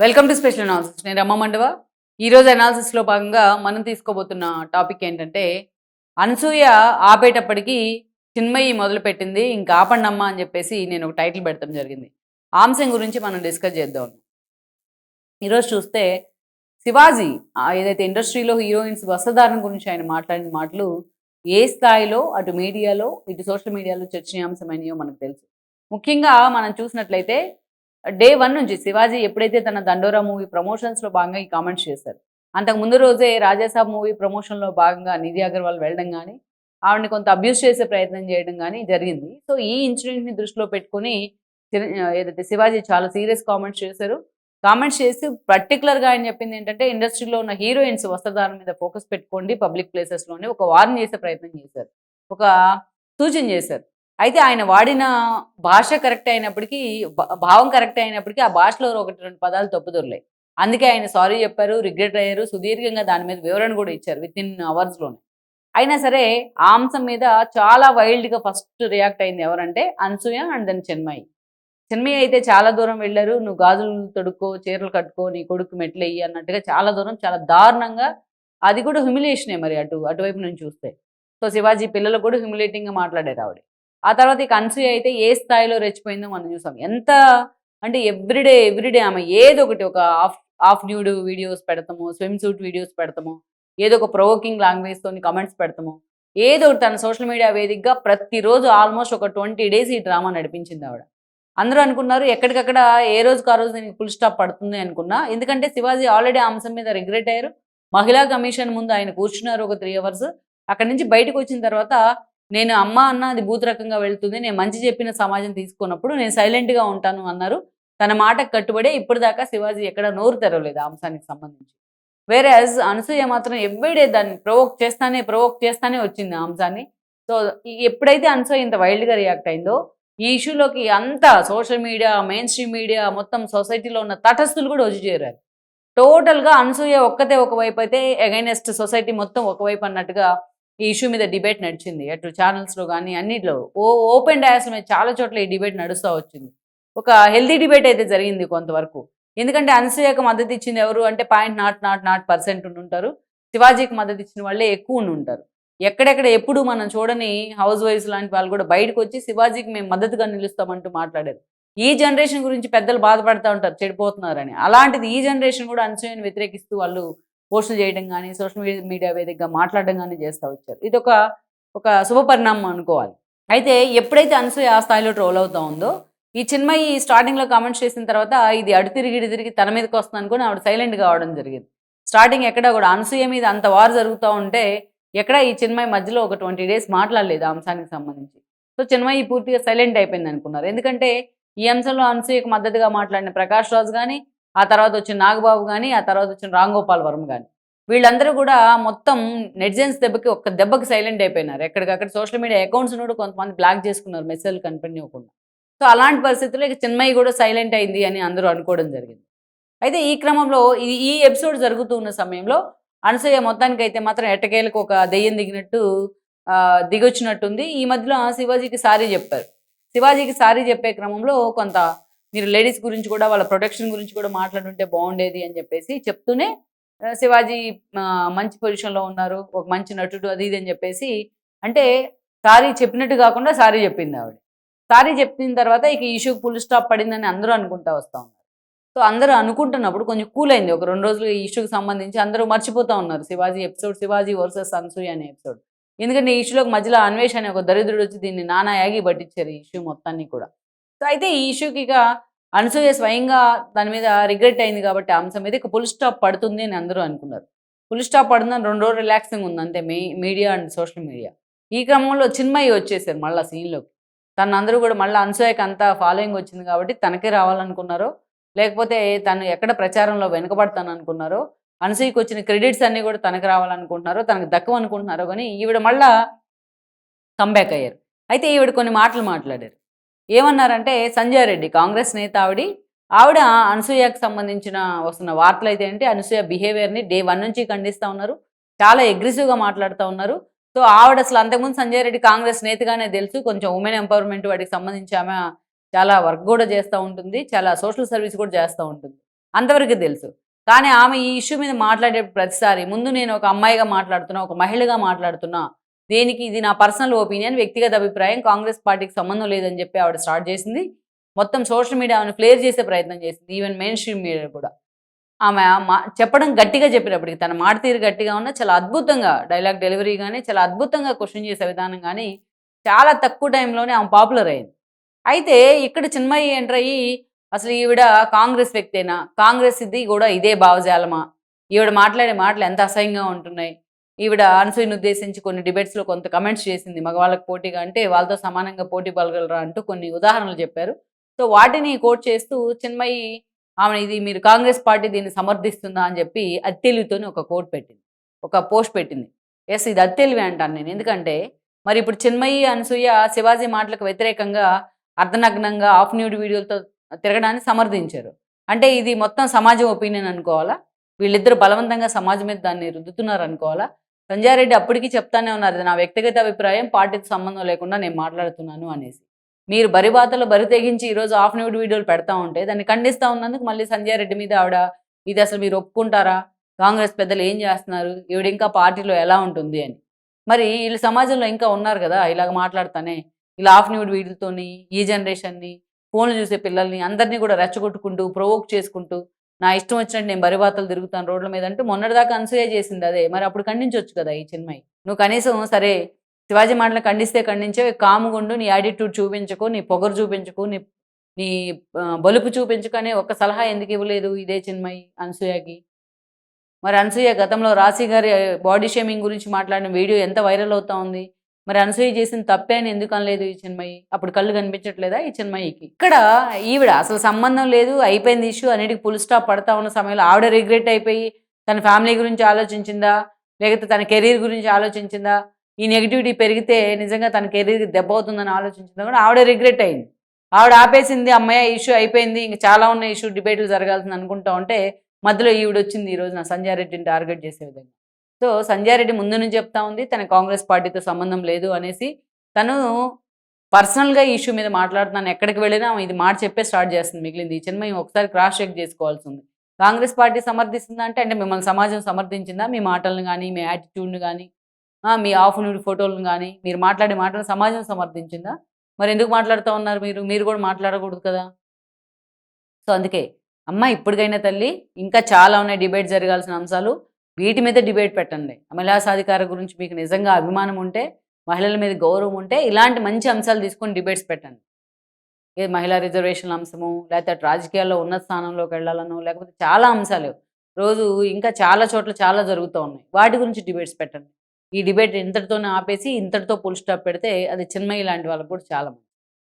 Welcome to special analysis నేను రమ్మ మండవ. ఈరోజు అనాలిసిస్లో భాగంగా మనం తీసుకోబోతున్న టాపిక్ ఏంటంటే అనసూయ ఆపేటప్పటికీ చిన్మయి మొదలుపెట్టింది ఇంకా ఆపండమ్మా అని చెప్పేసి నేను ఒక టైటిల్ పెడతాం జరిగింది. ఆంశం గురించి మనం డిస్కస్ చేద్దాం. ఈరోజు చూస్తే శివాజీ ఆ ఏదైతే ఇండస్ట్రీలో హీరోయిన్స్ వస్త్రధారణ గురించి ఆయన మాట్లాడిన మాటలు ఏ స్థాయిలో అటు మీడియాలో ఇటు సోషల్ మీడియాలో చర్చనీయాంశమైనయో మనకు తెలుసు. ముఖ్యంగా మనం చూసినట్లయితే డే వన్ నుంచి శివాజీ ఎప్పుడైతే తన దండోరా మూవీ ప్రమోషన్స్లో భాగంగా ఈ కామెంట్స్ చేశారు అంతకు ముందు రోజే రాజాసాబ్ మూవీ ప్రమోషన్లో భాగంగా నిధి అగర్వాల్ వెళ్ళడం కానీ ఆవిడని కొంత అబ్యూస్ చేసే ప్రయత్నం చేయడం కానీ జరిగింది. సో ఈ ఇన్సిడెంట్ని దృష్టిలో పెట్టుకుని ఏదైతే శివాజీ చాలా సీరియస్ కామెంట్స్ చేశారు కామెంట్స్ చేసి పర్టికులర్గా ఆయన చెప్పింది ఏంటంటే ఇండస్ట్రీలో ఉన్న హీరోయిన్స్ వస్త్రధారణ మీద ఫోకస్ పెట్టుకోండి పబ్లిక్ ప్లేసెస్లోనే ఒక వార్న్ చేసే ప్రయత్నం చేశారు. ఒక సూచన చేశారు. అయితే ఆయన వాడిన భాష కరెక్ట్ అయినప్పటికీ భా- భావం కరెక్ట్ అయినప్పటికీ ఆ భాషలో ఒకటి రెండు పదాలు తప్పుదొరలాయి అందుకే ఆయన సారీ చెప్పారు రిగ్రెట్ అయ్యారు సుదీర్ఘంగా దాని మీద వివరణ కూడా ఇచ్చారు విత్ ఇన్ అవర్స్లోనే అయినా సరే ఆ అంశం మీద చాలా వైల్డ్గా ఫస్ట్ రియాక్ట్ అయింది ఎవరంటే అన్సూయ అండ్ దెన్ చెన్మయి. చెన్మయి అయితే చాలా దూరం వెళ్ళారు నువ్వు గాజులు తొడుక్కో చీరలు కట్టుకో నీ కొడుకు మెట్లు అన్నట్టుగా చాలా దూరం చాలా దారుణంగా అది కూడా హ్యూమిలేషనే మరి అటు అటువైపు నుంచి చూస్తే. సో శివాజీ పిల్లలు కూడా హ్యూమిలేటింగ్గా మాట్లాడారు ఆవిడ. ఆ తర్వాత ఇక అనసూయ అయితే ఏ స్థాయిలో రెచ్చిపోయిందో మనం చూసాం. ఎంత అంటే ఎవ్రీడే ఎవ్రీడే ఆమె ఏదో ఒకటి ఒక ఆఫ్ ఆఫ్ న్యూడ్ వీడియోస్ పెడతాము స్విమ్ సూట్ వీడియోస్ పెడతాము ఏదో ఒక ప్రొవోకింగ్ లాంగ్వేజ్తో కమెంట్స్ పెడతాము. ఏదో ఒకటి తన సోషల్ మీడియా వేదికగా ప్రతిరోజు ఆల్మోస్ట్ ఒక ట్వంటీ డేస్ ఈ డ్రామా నడిపించింది ఆవిడ. అందరూ అనుకున్నారు ఎక్కడికక్కడ ఏ రోజు ఆ రోజు దీనికి ఫుల్ స్టాప్ పడుతుంది అనుకున్నా. ఎందుకంటే శివాజీ ఆల్రెడీ ఆ అంశం మీద రిగ్రెట్ అయ్యారు. మహిళా కమిషన్ ముందు ఆయన కూర్చున్నారు ఒక త్రీ అవర్స్ అక్కడి నుంచి బయటకు వచ్చిన తర్వాత నేను అమ్మ అన్న అది భూతరకంగా రకంగా వెళ్తుంది నేను మంచి చెప్పిన సమాజం తీసుకున్నప్పుడు నేను సైలెంట్గా ఉంటాను అన్నారు. తన మాటకు కట్టుబడే ఇప్పటిదాకా దాకా శివాజీ ఎక్కడ నోరు తెరవలేదు ఆ అంశానికి సంబంధించి. వేరే అనసూయ మాత్రం ఎవ్రీడే దాన్ని ప్రొవోక్ చేస్తానే ప్రొవోక్ చేస్తానే వచ్చింది ఆ అంశాన్ని. సో ఎప్పుడైతే అనసూయ ఇంత వైల్డ్గా రియాక్ట్ అయిందో ఈ ఇష్యూలోకి అంతా social media mainstream media మొత్తం సొసైటీలో ఉన్న తటస్థులు కూడా వచ్చి చేరారు. టోటల్గా అనసూయ ఒక్కతే ఒకవైపు అయితే అగైనెస్ట్ సొసైటీ మొత్తం ఒకవైపు అన్నట్టుగా ఈ ఇష్యూ మీద డిబేట్ నడిచింది. అటు ఛానల్స్లో కానీ అన్నిట్లో. ఓ ఓపెన్ డయాస్ మీద చాలా చోట్ల ఈ డిబేట్ నడుస్తూ వచ్చింది. ఒక హెల్దీ డిబేట్ అయితే జరిగింది కొంతవరకు. ఎందుకంటే అనసూయకు మద్దతు ఇచ్చింది ఎవరు అంటే point nought nought nought percent ఉంటారు. శివాజీకి మద్దతు ఇచ్చిన వాళ్ళే ఎక్కువ ఉండి ఉంటారు. ఎక్కడెక్కడ ఎప్పుడు మనం చూడని హౌస్ వైఫ్స్ లాంటి వాళ్ళు కూడా బయటకు వచ్చి శివాజీకి మేము మద్దతుగా నిలుస్తామంటూ మాట్లాడారు. ఈ జనరేషన్ గురించి పెద్దలు బాధపడతా ఉంటారు చెడిపోతున్నారని. అలాంటిది ఈ జనరేషన్ కూడా అనసూయని వ్యతిరేకిస్తూ వాళ్ళు పోస్టులు చేయడం కానీ సోషల్ మీడియా వేదికగా మాట్లాడడం కానీ చేస్తూ వచ్చారు. ఇది ఒక ఒక శుభ పరిణామం అనుకోవాలి. అయితే ఎప్పుడైతే అనసూయ ఆ స్థాయిలో ట్రోల్ అవుతా ఉందో ఈ చిన్మయి స్టార్టింగ్లో కామెంట్స్ చేసిన తర్వాత ఇది అడు తిరిగి ఇడి తిరిగి తన మీదకి వస్తుంది అనుకుని ఆవిడ సైలెంట్ కావడం జరిగింది. స్టార్టింగ్ ఎక్కడ కూడా అనసూయ మీద అంత వారు జరుగుతూ ఉంటే ఎక్కడ ఈ చిన్మయి మధ్యలో ఒక ట్వంటీ డేస్ మాట్లాడలేదు ఆ అంశానికి సంబంధించి. సో చిన్మయి పూర్తిగా సైలెంట్ అయిపోయింది అనుకున్నారు. ఎందుకంటే ఈ అంశంలో అనసూయకు మద్దతుగా మాట్లాడిన ప్రకాష్ రాజ్ కానీ ఆ తర్వాత వచ్చిన నాగబాబు కానీ ఆ తర్వాత వచ్చిన రాంగోపాల్ వర్మ కానీ వీళ్ళందరూ కూడా మొత్తం నెటిజన్స్ దెబ్బకి ఒక్క దెబ్బకి సైలెంట్ అయిపోయినారు. ఎక్కడికక్కడ సోషల్ మీడియా అకౌంట్స్ కూడా కొంతమంది బ్లాక్ చేసుకున్నారు మెసేజ్లు కనిపించకుండా సో అలాంటి పరిస్థితుల్లో ఇక చిన్మయ్య కూడా సైలెంట్ అయింది అని అందరూ అనుకోవడం జరిగింది. అయితే ఈ క్రమంలో ఈ ఈ ఎపిసోడ్ జరుగుతూ ఉన్న సమయంలో అనసూయ మొత్తానికి అయితే మాత్రం ఎట్టకేలకు ఒక దెయ్యం దిగినట్టు ఆ, దిగొచ్చినట్టుంది. ఈ మధ్యలో శివాజీకి సారీ చెప్పారు. శివాజీకి సారీ చెప్పే క్రమంలో కొంత మీరు లేడీస్ గురించి కూడా వాళ్ళ ప్రొటెక్షన్ గురించి కూడా మాట్లాడుంటే బాగుండేది అని చెప్పేసి చెప్తూనే శివాజీ మంచి పొజిషన్లో ఉన్నారు ఒక మంచి నటుడు అది ఇది అని చెప్పేసి అంటే సారీ చెప్పినట్టు కాకుండా సారీ చెప్పింది ఆవిడ. సారీ చెప్పిన తర్వాత ఇక ఇష్యూ ఫుల్ స్టాప్ పడిందని అందరూ అనుకుంటా వస్తూ ఉన్నారు. సో అందరూ అనుకుంటున్నప్పుడు కొంచెం కూల్ అయింది. ఒక రెండు రోజులు ఈ ఇష్యూకి సంబంధించి అందరూ మర్చిపోతూ ఉన్నారు. శివాజీ ఎపిసోడ్ శివాజీ వర్సెస్ అనసూయ అనే ఎపిసోడ్ ఎందుకంటే ఈ ఇష్యూలోకి మధ్యలో అన్వేష్ అనే ఒక దరిద్రుడు వచ్చి దీన్ని నానా యాగి పట్టించారు ఈ ఇష్యూ మొత్తాన్ని కూడా. సో అయితే ఈ ఇష్యూకి ఇక అనసూయ స్వయంగా దాని మీద రిగ్రెట్ అయింది కాబట్టి ఆ అంశం మీద ఇక ఫుల్ స్టాప్ పడుతుంది అని అందరూ అనుకున్నారు. ఫుల్ స్టాప్ పడుతుందని రెండు రోజులు రిలాక్సింగ్ ఉంది. అంతే మీ మీడియా అండ్ సోషల్ మీడియా ఈ క్రమంలో చిన్మయ్య వచ్చేసారు మళ్ళీ సీన్లోకి తను అందరూ కూడా మళ్ళీ అనసూయకి అంతా ఫాలోయింగ్ వచ్చింది కాబట్టి తనకే రావాలనుకున్నారో లేకపోతే తను ఎక్కడ ప్రచారంలో వెనుకబడతాను అనుకున్నారో అనసూయకి వచ్చిన క్రెడిట్స్ అన్నీ కూడా తనకు రావాలనుకుంటున్నారో తనకు దక్కవనుకుంటున్నారో కానీ ఈవిడ మళ్ళా కంబ్యాక్ అయ్యారు. అయితే ఈవిడ కొన్ని మాటలు మాట్లాడారు. ఏమన్నారంటే సంజయ్ రెడ్డి కాంగ్రెస్ నేత ఆవిడ ఆవిడ అనసూయకు సంబంధించిన వస్తున్న వార్తలు అయితే ఏంటి అనసూయ బిహేవియర్ని డే వన్ నుంచి ఖండిస్తూ ఉన్నారు. చాలా అగ్రెసివ్గా మాట్లాడుతూ ఉన్నారు. సో ఆవిడ అసలు అంతకుముందు సంజయ్ రెడ్డి కాంగ్రెస్ నేతగానే తెలుసు. కొంచెం ఉమెన్ ఎంపవర్మెంట్ వాటికి సంబంధించి ఆమె చాలా వర్క్ కూడా చేస్తూ ఉంటుంది. చాలా సోషల్ సర్వీస్ కూడా చేస్తూ ఉంటుంది. అంతవరకు తెలుసు. కానీ ఆమె ఈ ఇష్యూ మీద మాట్లాడే ప్రతిసారి ముందు నేను ఒక అమ్మాయిగా మాట్లాడుతున్నా ఒక మహిళగా మాట్లాడుతున్నా దేనికి? ఇది నా పర్సనల్ ఒపీనియన్ వ్యక్తిగత అభిప్రాయం కాంగ్రెస్ పార్టీకి సంబంధం లేదని చెప్పి ఆవిడ స్టార్ట్ చేసింది. మొత్తం సోషల్ మీడియా ఆమెను ఫ్లేర్ చేసే ప్రయత్నం చేసింది ఈవెన్ మెయిన్ స్ట్రీమ్ మీడియా కూడా. ఆమె మా చెప్పడం గట్టిగా చెప్పినప్పటికీ తన మాట తీరు గట్టిగా ఉన్నా చాలా అద్భుతంగా డైలాగ్ డెలివరీ కానీ చాలా అద్భుతంగా క్వశ్చన్ చేసే విధానం కానీ చాలా తక్కువ టైంలోనే ఆమె పాపులర్ అయింది. అయితే ఇక్కడ చిన్మయ్య ఎంటర్ అయ్యి అసలు ఈవిడ కాంగ్రెస్ వ్యక్తేనా? కాంగ్రెస్ ఇది కూడా ఇదే భావజాలమా ఈవిడ మాట్లాడే మాటలు ఎంత అసహ్యంగా ఉంటున్నాయి? ఈవిడ అనసూయను ఉద్దేశించి కొన్ని డిబేట్స్లో కొంత కమెంట్స్ చేసింది. మగవాళ్ళకి పోటీగా అంటే వాళ్ళతో సమానంగా పోటీ పలగలరా అంటూ కొన్ని ఉదాహరణలు చెప్పారు. సో వాటిని కోట్ చేస్తూ చిన్మయి ఆమె ఇది మీరు కాంగ్రెస్ పార్టీ దీన్ని సమర్థిస్తుందా అని చెప్పి అత్తెలివితోని ఒక కోట్ పెట్టింది. ఒక పోస్ట్ పెట్టింది. ఎస్ ఇది అత్తెలివి అంటాను నేను. ఎందుకంటే మరి ఇప్పుడు చిన్మయి అనసూయ శివాజీ మాటలకు వ్యతిరేకంగా అర్ధనగ్నంగా ఆఫ్ న్యూడ్ వీడియోలతో తిరగడాన్ని సమర్థించారు. అంటే ఇది మొత్తం సమాజం ఒపీనియన్ అనుకోవాలా? వీళ్ళిద్దరు బలవంతంగా సమాజం మీద దాన్ని రుద్దుతున్నారు అనుకోవాలా సంజయ్ అప్పటికి అప్పటికీ చెప్తానే ఉన్నారు ఇది నా వ్యక్తిగత అభిప్రాయం పార్టీకి సంబంధం లేకుండా నేను మాట్లాడుతున్నాను అనేసి. మీరు బరి బరి తెగించి ఈరోజు ఆఫ్ న్యూడ్ వీడియోలు పెడతా ఉంటే దాన్ని ఖండిస్తూ ఉన్నందుకు మళ్ళీ సంజయారెడ్డి మీద ఆవిడ ఇది అసలు మీరు ఒప్పుకుంటారా? కాంగ్రెస్ పెద్దలు ఏం చేస్తున్నారు? ఈవిడ ఇంకా పార్టీలో ఎలా ఉంటుంది? అని. మరి వీళ్ళు సమాజంలో ఇంకా ఉన్నారు కదా ఇలాగ మాట్లాడుతానే. ఇలా ఆఫ్ న్యూడ్ వీడియోతోని ఈ జనరేషన్ని ఫోన్లు చూసే పిల్లల్ని అందరినీ కూడా రెచ్చగొట్టుకుంటూ ప్రొవోక్ చేసుకుంటూ నా ఇష్టం వచ్చినట్టు నేను బరిబాతలు తిరుగుతాను రోడ్ల మీద అంటూ మొన్నటిదాకా అనసూయ చేసింది అదే. మరి అప్పుడు ఖండించవచ్చు కదా ఈ చిన్మయి. నువ్వు కనీసం సరే శివాజీ మాటలు ఖండిస్తే ఖండించే కాముగుండు నీ యాటిట్యూడ్ చూపించకు నీ పొగరు చూపించకు నీ నీ బలుపు చూపించుకనే ఒక సలహా ఎందుకు ఇవ్వలేదు ఇదే చిన్మయి అనసూయకి? మరి అనసూయ గతంలో రాశి గారి బాడీ షేమింగ్ గురించి మాట్లాడిన వీడియో ఎంత వైరల్ అవుతా ఉంది? మరి అనసూయ చేసిన తప్పే అని ఎందుకు అనలేదు ఈ చిన్మయి? అప్పుడు కళ్ళు కనిపించట్లేదా ఈ చిన్మయికి? ఇక్కడ ఈవిడ అసలు సంబంధం లేదు అయిపోయింది ఇష్యూ అన్నిటికి ఫుల్ స్టాప్ పడతా ఉన్న సమయంలో ఆవిడ రిగ్రెట్ అయిపోయి తన ఫ్యామిలీ గురించి ఆలోచించిందా? లేకపోతే తన కెరీర్ గురించి ఆలోచించిందా? ఈ నెగిటివిటీ పెరిగితే నిజంగా తన కెరీర్ దెబ్బ అవుతుందని ఆలోచించిందా కూడా ఆవిడ రిగ్రెట్ అయింది. ఆవిడ ఆపేసింది అమ్మాయి ఇష్యూ అయిపోయింది ఇంకా చాలా ఉన్న ఇష్యూ డిబేట్లు జరగాల్సింది అనుకుంటా ఉంటే మధ్యలో ఈవిడ వచ్చింది ఈ రోజున సంజయ్ రెడ్డిని టార్గెట్ చేసే విధంగా. సో సంధ్యారెడ్డి ముందు నుంచి చెప్తా ఉంది తన కాంగ్రెస్ పార్టీతో సంబంధం లేదు అనేసి. తను పర్సనల్గా ఈ ఇష్యూ మీద మాట్లాడుతున్నాను ఎక్కడికి వెళ్ళినా ఇది మాట చెప్పే స్టార్ట్ చేస్తుంది మిగిలింది. ఈ ఒకసారి క్రాస్ చెక్ చేసుకోవాల్సి ఉంది. కాంగ్రెస్ పార్టీ సమర్థిస్తుందా అంటే అంటే మిమ్మల్ని సమాజం సమర్థించిందా? మీ మాటలను కానీ మీ యాటిట్యూడ్ను కానీ మీ ఆఫ్ న్యూడ్ ఫోటోలను కానీ మీరు మాట్లాడే మాటలు సమాజం సమర్థించిందా? మరి ఎందుకు మాట్లాడుతూ ఉన్నారు మీరు? మీరు కూడా మాట్లాడకూడదు కదా. సో అందుకే అమ్మ ఇప్పటికైనా తల్లి ఇంకా చాలా ఉన్నాయి డిబేట్ జరగాల్సిన అంశాలు. వీటి మీద డిబేట్ పెట్టండి. మహిళా సాధికార గురించి మీకు నిజంగా అభిమానం ఉంటే మహిళల మీద గౌరవం ఉంటే ఇలాంటి మంచి అంశాలు తీసుకొని డిబేట్స్ పెట్టండి. ఏ మహిళా రిజర్వేషన్ అంశము లేకపోతే రాజకీయాల్లో ఉన్నత స్థానంలోకి వెళ్ళాలనో లేకపోతే చాలా అంశాలు. రోజు ఇంకా చాలా చోట్ల చాలా జరుగుతూ ఉన్నాయి. వాటి గురించి డిబేట్స్ పెట్టండి. ఈ డిబేట్ ఇంతటితోనే ఆపేసి ఇంతటితో ఫుల్ స్టాప్ పెడితే అది చిన్మయి లాంటి వాళ్ళకు కూడా చాలా